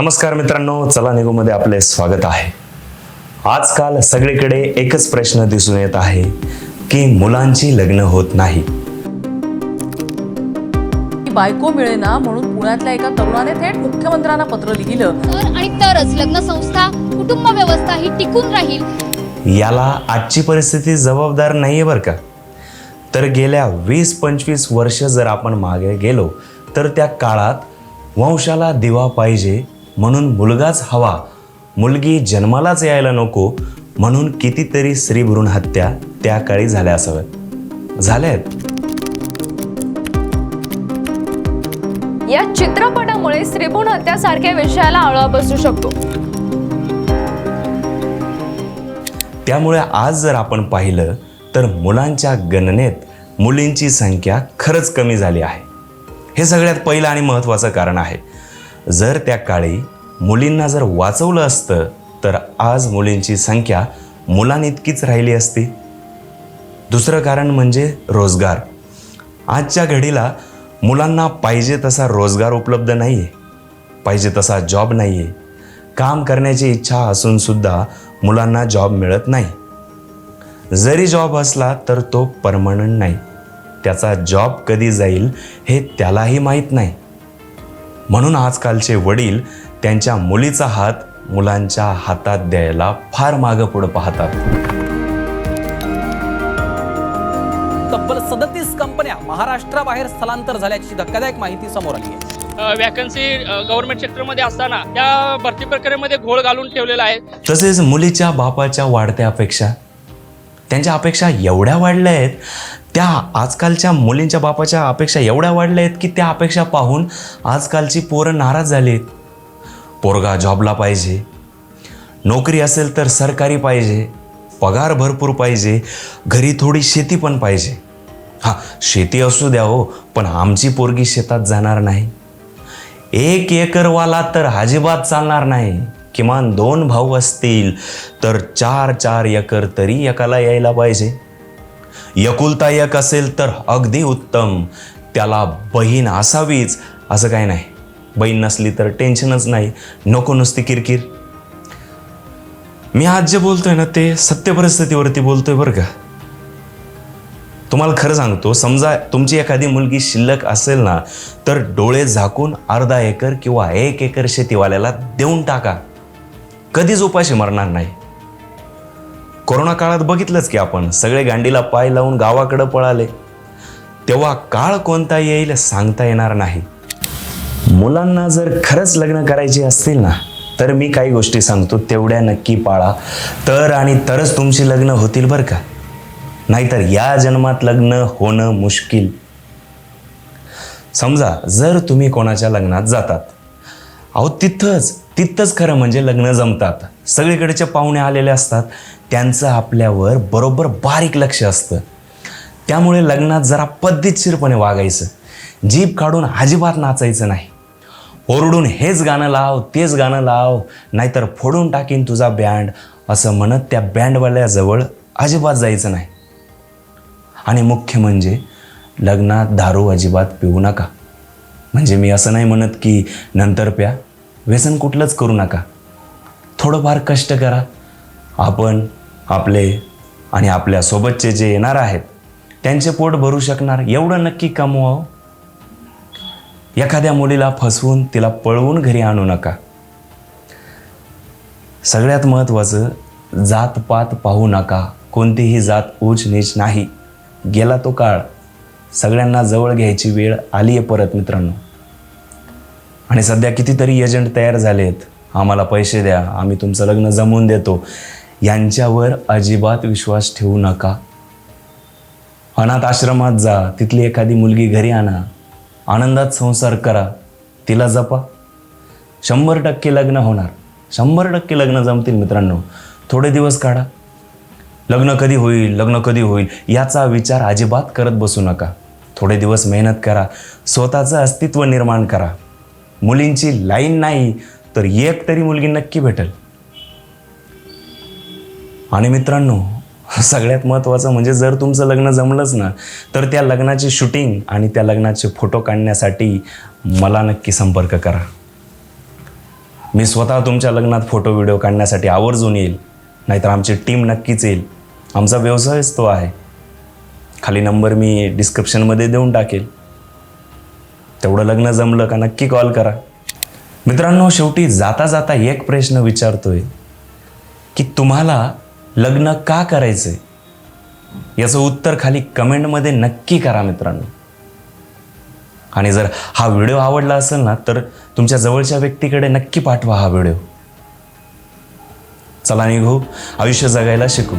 नमस्कार मित्रांनो चला निघूमध्ये आपले स्वागत आहे. आजकाल सगळीकडे एकच प्रश्न दिसून येत आहे की मुलांची लग्न होत नाही. बायको मिळेना म्हणून पुण्यातल्या एका तरुणाने थेट मुख्यमंत्र्यांना पत्र लिहिलं. तर आणि तरच लग्न संस्था कुटुंब व्यवस्था ही टिकून राहील. याला आजची परिस्थिती जबाबदार नाहीये बरं का? तर गेल्या वीस पंचवीस वर्ष जर आपण मागे गेलो तर त्या काळात वंशाला दिवा पाहिजे म्हणून मुलगाच हवा. मुलगी जन्मालाच यायला नको म्हणून कितीतरी स्त्री भ्रूण हत्या त्या काळी झाल्या असाव्यात. झाल्यात. या चित्रपटामुळे स्त्रीभ्रूण हत्यासारख्या विषयाला आळा बसू शकतो. त्यामुळे आज जर आपण पाहिलं तर मुलांच्या गणनेत मुलींची संख्या खरंच कमी झाली आहे. हे सगळ्यात पहिलं आणि महत्त्वाचं कारण आहे. जर त्या काळी मुलींना जर वाचवलं असतं तर आज मुलींची संख्या मुलांइतकीच राहिली असती. दुसरं कारण म्हणजे रोजगार. आजच्या घडीला मुलांना पाहिजे तसा रोजगार उपलब्ध नाही आहे पाहिजे तसा जॉब नाही आहे काम करण्याची इच्छा असूनसुद्धा मुलांना जॉब मिळत नाही. जरी जॉब असला तर तो परमनंट नाही. त्याचा जॉब कधी जाईल हे त्यालाही माहीत नाही. म्हणून आजकालचे वडील त्यांच्या मुलीचा हात मुलांच्या हातात द्यायला फार मागं पुढं पाहतात. तब्बल सदतीस कंपन्या महाराष्ट्राबाहेर स्थलांतर झाल्याची धक्कादायक माहिती समोर आली आहे. वॅकन्सी गव्हर्नमेंट सेक्टरमध्ये असताना त्या भरती प्रक्रियेमध्ये घोळ घालून ठेवलेला आहे. तसेच मुलीच्या बापाच्या वाढत्या अपेक्षा. त्यांच्या अपेक्षा एवढ्या वाढल्या आहेत त्या आजकालच्या मुलींच्या बापाच्या अपेक्षा एवढ्या वाढल्या आहेत की त्या अपेक्षा पाहून आजकालची पोरं नाराज झाली आहेत पोरगा जॉबला पाहिजे. नोकरी असेल तर सरकारी पाहिजे. पगार भरपूर पाहिजे. घरी थोडी शेती पण पाहिजे. हां शेती असू द्या हो पण आमची पोरगी शेतात जाणार नाही. एक एकरवाला तर अजिबात चालणार नाही. किमान दोन भाऊ असतील तर चार चार एकर तरी एकाला यायला पाहिजे. एकुलता एक असेल तर अगदी उत्तम. त्याला बहीण असावीच असं काय नाही. बहीण नसली तर टेन्शनच नाही. नको नुसती किरकिर. मी आज जे बोलतोय ना ते सत्य परिस्थितीवरती बोलतोय बरं का. तुम्हाला खरं सांगतो समजा तुमची एखादी मुलगी शिल्लक असेल ना तर डोळे झाकून अर्धा एकर किंवा एक एकर शेतीवाल्याला देऊन टाका. कधीच उपाशी मरणार नाही. कोरोना काळात बघितलंच की आपण सगळे गांडीला पाय लावून गावाकडं पळाले. तेव्हा काळ कोणता येईल सांगता येणार नाही. मुलांना जर खरंच लग्न करायची असतील ना तर मी काही गोष्टी सांगतो तेवढ्या नक्की पाळा. तर आणि तरच तुमची लग्न होतील बरं का. नाहीतर या जन्मात लग्न होणं मुश्किल. समजा जर तुम्ही कोणाच्या लग्नात जातात अहो तिथंच तिथंच खरं म्हणजे लग्न जमतात. सगळीकडचे पाहुणे आलेले असतात. त्यांचं आपल्यावर बरोबर बारीक लक्ष असतं. त्यामुळे लग्नात जरा पद्धतशीरपणे वागायचं. जीभ काढून अजिबात नाचायचं नाही. ओरडून हेच गाणं लाव तेच गाणं लाव नाहीतर फोडून टाकीन तुझा बँड असं म्हणत त्या बँडवाल्याजवळ अजिबात जायचं नाही. आणि मुख्य म्हणजे लग्नात दारू अजिबात पिऊ नका. म्हणजे मी असं नाही म्हणत की नंतर प्या व्यसन कुठलंच करू नका. थोडंफार कष्ट करा. आपण आपले आणि आपल्यासोबतचे जे येणार आहेत त्यांचे पोट भरू शकणार एवढं नक्की कमवावं? एखाद्या मुलीला फसवून तिला पळवून घरी आणू नका. सगळ्यात महत्त्वाचं जातपात पाहू नका. कोणतीही जात ऊच नीच नाही. गेला तो काळ. सगळ्यांना जवळ घ्यायची वेळ आली आहे परत मित्रांनो. आणि सध्या कितीतरी एजंट तयार झाले आहेत आम्हाला पैसे द्या. आम्ही तुमचं लग्न जमवून देतो. यांच्यावर अजिबात विश्वास ठेवू नका. अनाथ आश्रमात जा तिथली एखादी मुलगी घरी आणा. आनंदात संसार करा. तिला जपा. शंभर टक्के लग्न होणार. शंभर टक्के लग्न जमतील मित्रांनो. थोडे दिवस काढा. लग्न कधी होईल लग्न कधी होईल याचा विचार अजिबात करत बसू नका. थोडे दिवस मेहनत करा. स्वतःचं अस्तित्व निर्माण करा. मुलींची लाईन नाही तर एक तरी मुलगी नक्की भेटेल. आणि मित्रांनो सगळ्यात महत्त्वाचं म्हणजे जर तुमचं लग्न जमलंच ना तर त्या लग्नाची शूटिंग आणि त्या लग्नाचे फोटो काढण्यासाठी मला नक्की संपर्क करा. मी स्वतः तुमच्या लग्नात फोटो व्हिडिओ काढण्यासाठी आवर्जून येईल नाहीतर आमची टीम नक्कीच येईल. आमचा व्यवसायच तो आहे. खाली नंबर मी डिस्क्रिप्शनमध्ये देऊन टाकेल. तेवढं लग्न जमलं का नक्की कॉल करा. मित्रांनो शेवटी जाता जाता एक प्रश्न विचारतोय की तुम्हाला लग्न का करायचंय? याचं उत्तर खाली कमेंटमध्ये नक्की करा मित्रांनो. आणि जर हा व्हिडिओ आवडला असेल ना तर तुमच्या जवळच्या व्यक्तीकडे नक्की पाठवा हा व्हिडिओ. चला निघू. आयुष्य जगायला शिकू.